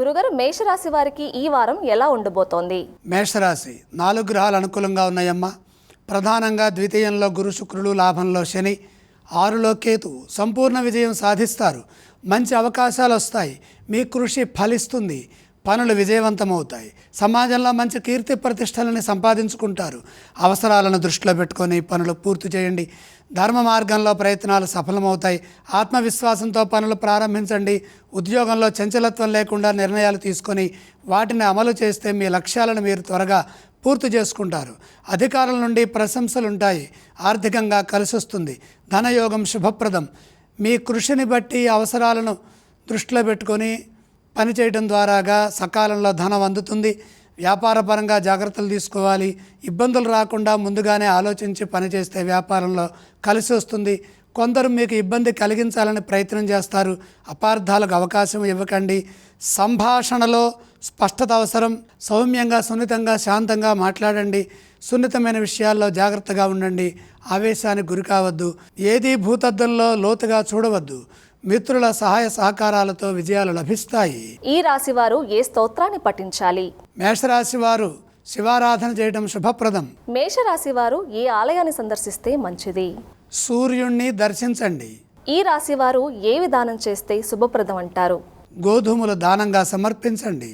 గురుగారు మేషరాశి వారికి ఈ వారం ఎలా ఉండబోతోంది? మేషరాశి నాలుగు గ్రహాలు అనుకూలంగా ఉన్నాయమ్మా. ప్రధానంగా ద్వితీయంలో గురు శుక్రుడు లాభంలో శని. ఆరులో కేతు సంపూర్ణ విజయం సాధిస్తారు. మంచి అవకాశాలు వస్తాయి. మీ కృషి ఫలిస్తుంది. పనులు విజయవంతమవుతాయి. సమాజంలో మంచి కీర్తి ప్రతిష్టలని సంపాదించుకుంటారు. అవసరాలను దృష్టిలో పెట్టుకొని పనులు పూర్తి చేయండి. ధర్మ మార్గంలో ప్రయత్నాలు సఫలమవుతాయి. ఆత్మవిశ్వాసంతో పనులు ప్రారంభించండి. ఉద్యోగంలో చంచలత్వం లేకుండా నిర్ణయాలు తీసుకొని వాటిని అమలు చేస్తే మీ లక్ష్యాలను మీరు త్వరగా పూర్తి చేసుకుంటారు. అధికారుల నుండి ప్రశంసలు ఉంటాయి ఆర్థికంగా కలిసొస్తుంది. ధనయోగం శుభప్రదం. మీ కృషిని బట్టి అవసరాలను దృష్టిలో పెట్టుకొని పనిచేయడం ద్వారాగా సకాలంలో ధనం అందుతుంది. వ్యాపారపరంగా జాగ్రత్తలు తీసుకోవాలి. ఇబ్బందులు రాకుండా ముందుగానే ఆలోచించి పనిచేస్తే వ్యాపారంలో కలిసి వస్తుంది. కొందరు మీకు ఇబ్బంది కలిగించాలని ప్రయత్నం చేస్తారు. అపార్థాలకు అవకాశం ఇవ్వకండి. సంభాషణలో స్పష్టత అవసరం. సౌమ్యంగా సున్నితంగా శాంతంగా మాట్లాడండి. సున్నితమైన విషయాల్లో జాగ్రత్తగా ఉండండి. ఆవేశానికి గురి కావద్దు. ఏదీ భూతద్దంలో లోతుగా చూడవద్దు. మిత్రుల సహాయ సహకారాలతో విజయాలు లభిస్తాయి. ఈ రాశివారు ఏ స్తోత్రాన్ని పఠించాలి? మేషరాశి వారు శివారాధన చేయడం శుభప్రదం. మేషరాశి వారు ఏ ఆలయాన్ని సందర్శిస్తే మంచిది? సూర్యుణ్ణి దర్శించండి. ఈ రాశి వారు ఏ విధానం చేస్తే శుభప్రదం అంటారు? గోధుమలు దానంగా సమర్పించండి.